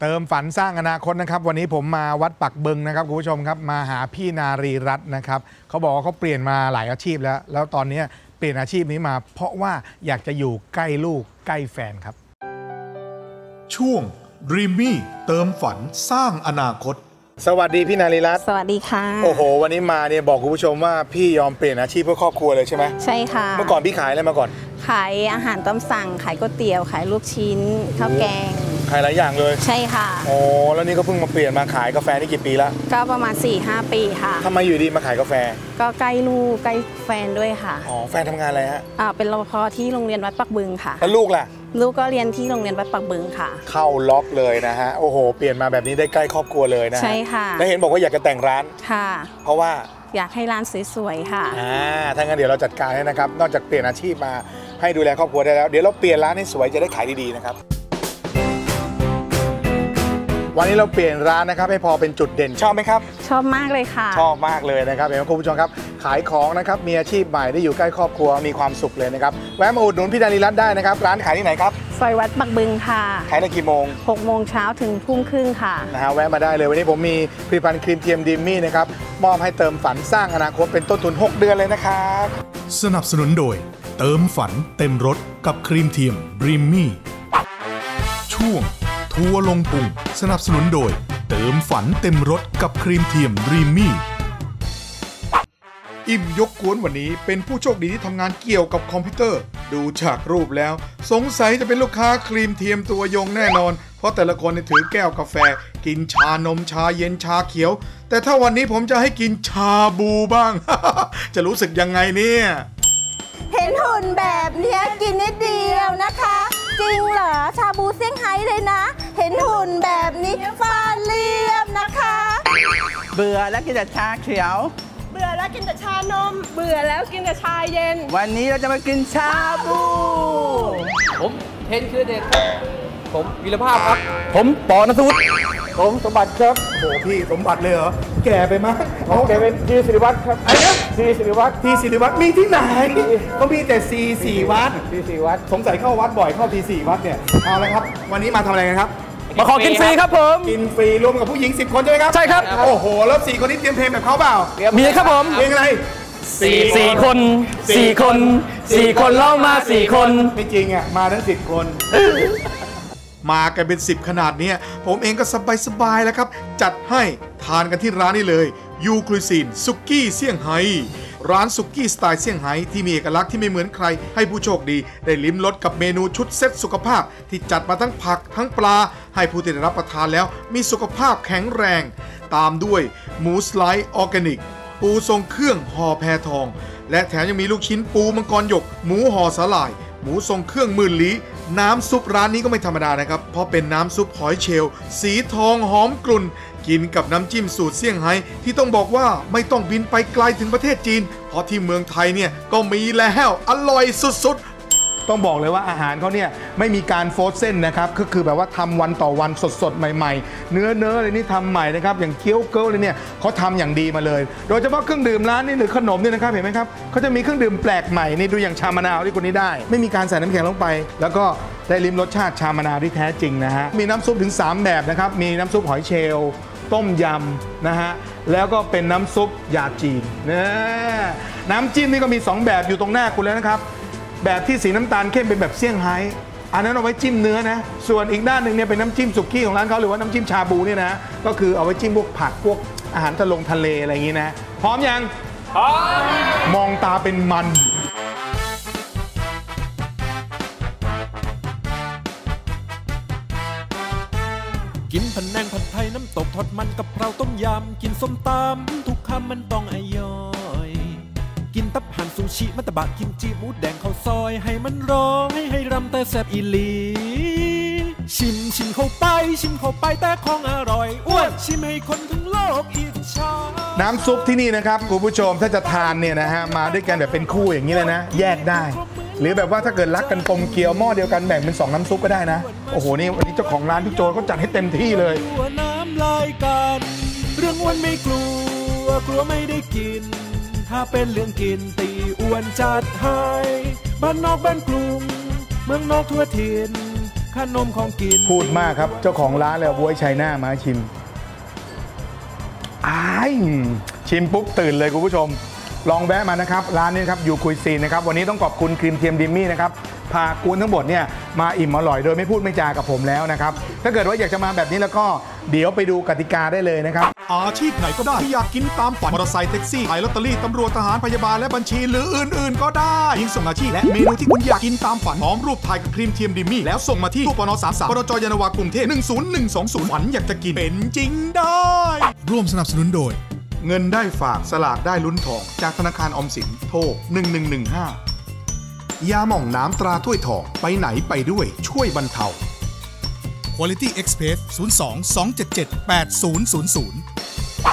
เติมฝันสร้างอนาคตนะครับ วันนี้ผมมาวัดปักบึงนะครับคุณผู้ชมครับมาหาพี่นารีรัตน์นะครับเขาบอกว่าเขาเปลี่ยนมาหลายอาชีพแล้ว แล้วตอนนี้เปลี่ยนอาชีพนี้มา เพราะว่าอยากจะอยู่ใกล้ลูกใกล้แฟนครับ ช่วง Dreamy เติมฝันสร้างอนาคต สวัสดีพี่นารีรัตน์สวัสดีค่ะ โอ้โห วันนี้มาเนี่ยบอกคุณผู้ชมว่าพี่ยอมเปลี่ยนอาชีพเพื่อครอบครัวเลยใช่ไหมใช่ค่ะ เมื่อก่อนพี่ขายอะไรมาก่อน ขายอาหารตามสั่ง ขายก๋วยเตี๋ยว ขายลูกชิ้น ข้าวแกง ขายหลายอย่างเลย ใช่ค่ะ โอ้แล้วนี่ก็เพิ่งมาเปลี่ยนมาขายกาแฟนี่กี่ปีแล้วก็ประมาณ4-5ปีค่ะทำไมอยู่ดีมาขายกาแฟ ก็ใกล้ลูกใกล้แฟนด้วยค่ะอ๋อแฟนทำงานอะไรฮะอ่าเป็นรปภที่โรงเรียนวัดปักบึงค่ะ แล้วลูกล่ะ ลูกก็เรียนที่โรงเรียนวัดปักบึงค่ะ เข้าล็อกเลยนะฮะโอ้โห เปลี่ยนมาแบบนี้ได้ใกล้ครอบครัวเลยนะฮะใช่ค่ะ แล้วเห็นบอกว่าอยากจะแต่งร้าน ค่ะ เพราะว่าอยากให้ร้านสวยๆค่ะ อ่าถ้างั้นเดี๋ยวเราจัดการให้นะครับ นอกจากเปลี่ยนอาชีพมาให้ดูแลครอบครัวได้แล้ว เดี๋ยวเราเปลี่ยนร้านให้สวยจะได้ขายดีๆนะครับ วันนี้เราเปลี่ยนร้านนะครับให้พอเป็นจุดเด่นชอบไหมครับ ชอบมากเลยค่ะ ชอบมากเลยนะครับเห็นไหมคุณผู้ชมครับ ขายของนะครับมีอาชีพใหม่ได้อยู่ใกล้ครอบครัวมีความสุขเลยนะครับแวะมาอุดหนุนพี่ดานีรัตน์ได้นะครับร้านขายที่ไหนครับซอยวัดปักบึงค่ะขายในกี่โมง6โมงเช้าถึงทุ่มครึ่งค่ะนะฮะแวะมาได้เลยวันนี้ผมมีผลิตภัณฑ์ครีมเทียมดิมมี่นะครับมอบให้เติมฝันสร้างอนาคตเป็นต้นทุน 6 เดือนเลยนะครับสนับสนุนโดย เติมฝันเต็มรถกับครีมเทียม Dreamy ช่วง ทัวลงพุงสนับสนุนโดย เติมฝันเต็มรถกับครีมเทียม Dreamy อิ่มยกกวนวันนี้เป็นผู้โชคดีที่ทำงานเกี่ยวกับคอมพิวเตอร์ ดูจากรูปแล้ว สงสัยจะเป็นลูกค้าครีมเทียมตัวยงแน่นอน เพราะแต่ละคนเนี่ยถือแก้วกาแฟ กินชานมชาเย็นชาเขียว แต่ถ้าวันนี้ผมจะให้กินชาบูบ้าง จะรู้สึกยังไงเนี่ย เห็นหุ่นแบบเนี้ยกินนิดเดียวนะคะ จริงเหรอ ชาบูเซี่ยงไฮ้เลยนะ นหุ่นแบบนี้ฟาดเรียบนะคะ เบื่อแล้วกินแต่ชาเขียว เบื่อแล้วกินแต่ชานม เบื่อแล้วกินแต่ชาเย็น วันนี้เราจะมากินชาบู ผมเทนคือเด็กครับ ผมวีรภาพครับ ผมปอนัทวุฒิผมสมบัติครับโอ้โหพี่สมบัติเลยเหรอ แก่ไปมั้ยผมแกเป็นทีสิริวัตรครับอะไรนะทีสิริวัตรทีสิริวัตรมีที่ไหน ก็มีแต่ซีสี่วัดทีสิริวัตรสงสัยเข้าวัดบ่อยเข้าทีสี่วัดเนี่ย เอาละครับ วันนี้มาทำอะไรกันครับ มาขอกินฟรีครับผม กินฟรีรวมกับผู้หญิง 10 คนใช่ไหมครับ ใช่ครับ โอ้โห แล้วสี่คนนี้เตรียมเพลงแบบเขาเปล่ามีครับผม เพลงอะไรสี่คนสี่คนสี่คนเล่ามาสี่คน ไม่จริงอะ มาทั้งสิบคน มากันเป็น10ขนาดเนี้ยผมเองก็สบายๆแล้วครับ จัดให้ทานกันที่ร้านนี้เลย ยูครุซีนซุกี้เซี่ยงไฮ้ ร้านซุกี้สไตล์เซี่ยงไฮ้ที่มีเอกลักษณ์ที่ไม่เหมือนใคร ให้ผู้โชคดี ได้ลิ้มรสกับเมนูชุดเซ็ตสุขภาพ ที่จัดมาทั้งผักทั้งปลา ให้ผู้ที่ได้รับประทานแล้วมีสุขภาพแข็งแรง ตามด้วยหมูสไลด์ออร์แกนิก ปูทรงเครื่องห่อแพทอง และแถมยังมีลูกชิ้นปูมังกรหยก หมูห่อสาหร่าย หมูทรงเครื่องมื่นลี้น้ำซุปร้านนี้ก็ไม่ธรรมดานะครับ เพราะเป็นน้ำซุปหอยเชลล์สีทองหอมกลุ่น กินกับน้ำจิ้มสูตรเซี่ยงไฮ้ที่ต้องบอกว่าไม่ต้องบินไปไกลถึงประเทศจีน เพราะที่เมืองไทยเนี่ยก็มีแล้วอร่อยสุดๆต้องบอกเลยว่าอาหารเขาเนี่ยไม่มีการโฟรเส้นนะครับก็คือแบบว่าทำวันต่อวันสดๆ ใหม่ๆ เนื้อเนื้ออะไรนี่ทำใหม่นะครับอย่างเกี๊ยวเกิลเลยเนี่ยเขาทำอย่างดีมาเลย โดยเฉพาะเครื่องดื่มร้านนี้หรือขนมเนี่ยนะครับเห็นไหมครับเขาจะมีเครื่องดื่มแปลกใหม่นี่ดูอย่างชามะนาวที่คนนี้ได้ ไม่มีการใส่น้ำแข็งลงไป แล้วก็ได้ลิ้มรสชาติชามะนาวที่แท้จริงนะฮะมีน้ำซุปถึง 3 แบบนะครับมีน้ำซุปหอยเชลล์ ต้มยำนะฮะแล้วก็เป็นน้ำซุปยาจีนนะน้ำจิ้มนี่ก็มีสองแบบอยู่ตรงหน้าคุณแล้วนะครับ แบบที่สีน้ำตาลเข้มเป็นแบบเซี่ยงไฮ้อันนั้นเอาไว้จิ้มเนื้อนะ ส่วนอีกด้านหนึ่งเนี่ยเป็นน้ำจิ้มสุกี้ของร้านเขาหรือว่าน้ำจิ้มชาบูเนี่ยนะ ก็คือเอาไว้จิ้มพวกผักพวกอาหารทะลงทะเลอะไรอย่างนี้นะ พร้อมยัง พร้อม มองตาเป็นมัน กินผันแนงผัดไทยน้ำตกทอดมันกับเราต้มยำกินส้มตำทุกคำมันต้องอร่อย กินตับห่านซูชิมัตตบะกิมจิหมูแดงข้าวซอย ให้มันร้องให้ให้รำแต่แซ่บอีหลี ชิมชิมเข้าไป ชิมเข้าไปแต่ของอร่อยอ้วนชิมให้คนทั้งโลกอิจฉาน้ำซุปที่นี่นะครับคุณผู้ชมถ้าจะทานเนี่ยนะฮะมาด้วยกันแบบเป็นคู่อย่างนี้เลยนะ แยกได้ หรือแบบว่าถ้าเกิดรักกันกลมเกลียวหม้อเดียวกันแบ่งเป็นสองน้ำซุปก็ได้นะ โอ้โหนี่วันนี้เจ้าของร้านพี่โจเขาจัดให้เต็มที่เลยกลัวน้ำลายกันเรื่องอ้วนไม่กลัวกลัวไม่ได้กิน ถ้าเป็นเรื่องกินตีอ้วนจัดให้บ้านนอกบ้านกรุงเมืองนอกทั่วถิ่นใคขนมของกินพูดมากครับเจ้าของร้านเลยเอาบวยชัยหน้ามาให้ชิมอ้ายชิมปุ๊บตื่นเลยคุณผู้ชม ลองแวะมานะครับ ร้านนี้นะครับยูคุยซีนนะครับ วันนี้ต้องขอบคุณครีมเทียมดิมมี่นะครับ พากูนทั้งหมดเนี่ยมาอิ่มอร่อยโดยไม่พูดไม่จากับผมแล้วนะครับ ถ้าเกิดว่าอยากจะมาแบบนี้แล้วก็เดี๋ยวไปดูกติกาได้เลยนะครับ อาชีพไหนก็ได้ที่อยากกินตามฝันมอเตอร์ไซค์แท็กซี่ขายลอตเตอรี่ตำรวจทหารพยาบาลและบัญชีหรืออื่น ๆ ก็ได้ยิงส่งอาชีพและเมนูที่คุณอยากกินตามฝันพร้อมรูปถ่ายกับครีมเทียมดิมมี่แล้วส่งมาที่ตู้ปนสามสามปรจยานนาวากรุงเทพ10120ฝันอยากจะกินเป็นจริงได้ ร่วมสนับสนุนโดย เงินได้ฝากสลากได้ลุ้นทอง จากธนาคารอมสินโทร 1115 ยาหม่องน้ำตราถ้วยทอง ไปไหนไปด้วยช่วยบรรเทา Quality Express 02 277 8000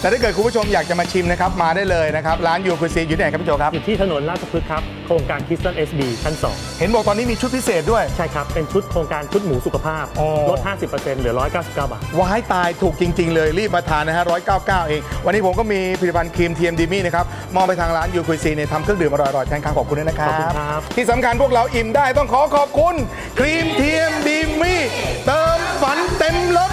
แต่ถ้าเกิดคุณผู้ชมอยากจะมาชิมนะครับมาได้เลยนะครับ ร้านยูคุยซีนอยู่ที่ไหนครับพี่โจครับ อยู่ที่ถนนราชพฤกษ์ครับ โครงการคิสตันเอสบีชั้นเห็นบอกตอนนี้มีชุดพิเศษด้วย2ใช่ครับ เป็นชุดโครงการชุดหมูสุขภาพอ๋อลด 50%เหลือ 199 บาทว้ายตายถูกจริง ๆ เลยรีบมาทานนะฮะ199 เอง วันนี้ผมก็มีผลิตภัณฑ์ครีมเทียมดีมี่นะครับมอบไปทางร้านยูคุยซีเนี่ยทำเครื่องดื่มอร่อยๆแทนครั้งขอบคุณด้วยนะครับขอบคุณครับ ที่สำคัญพวกเราอิ่มได้ต้องขอขอบคุณ ครีมเทียมดีมี่เติมฝันเต็มรถ